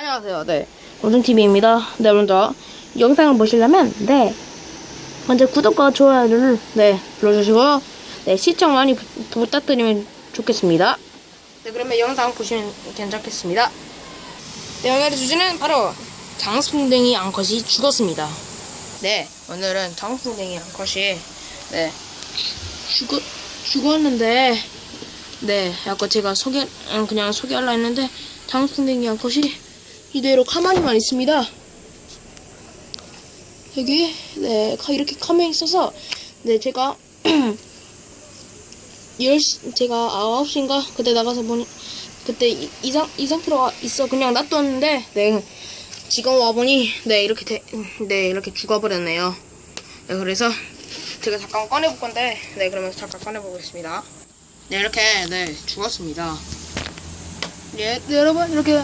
안녕하세요. 네. 우승TV입니다. 네, 먼저 영상을 보시려면, 네. 먼저 구독과 좋아요를, 네, 눌러주시고, 네, 시청 많이 부, 부탁드리면 좋겠습니다. 네, 그러면 영상 보시면 괜찮겠습니다. 네, 오늘의 주제는 바로 장수풍뎅이 앙컷이 죽었습니다. 네, 오늘은 장수풍뎅이 앙컷이, 네, 죽, 죽었는데, 네, 아까 제가 소개, 음, 그냥 소개하려 했는데, 장수풍뎅이 앙컷이 이대로 가만히만 있습니다. 여기, 네, 가- 이렇게 가만히 있어서, 네, 제가, 10시, 제가 9시인가? 그때 나가서 보니, 그때 이, 이, 상, 이 상태로 있어. 그냥 놔뒀는데, 네, 지금 와보니, 네, 이렇게, 돼, 네, 이렇게 죽어버렸네요. 네, 그래서 제가 잠깐 꺼내볼 건데, 네, 그러면 잠깐 꺼내보겠습니다. 네, 이렇게, 네, 죽었습니다. 예, 네, 여러분, 이렇게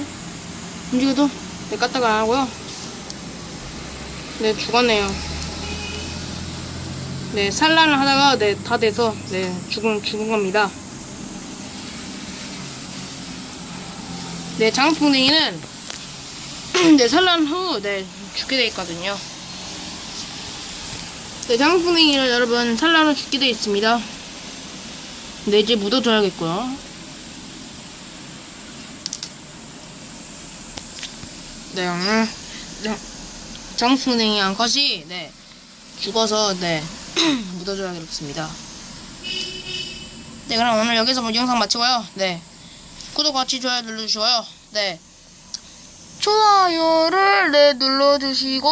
움직여도, 네, 까딱을 안 하고요. 네, 죽었네요. 네, 산란을 하다가, 네, 다 돼서, 네, 죽은, 죽은 겁니다. 네, 장풍뎅이는, 네, 산란 후, 네, 죽게 돼 있거든요. 네, 장풍뎅이는 여러분, 산란 후 죽게 돼 있습니다. 네, 이제 묻어줘야겠고요. 네, 오늘, 네, 장풍뎅이 암컷이, 네, 죽어서, 네, 묻어줘야겠습니다. 네, 그럼 오늘 여기서 뭐 영상 마치고요. 네, 구독 같이 좋아요 눌러주시고요. 네, 좋아요를, 네, 눌러주시고,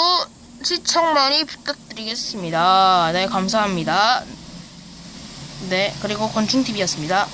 시청 많이 부탁드리겠습니다. 네, 감사합니다. 네, 그리고 건충TV였습니다.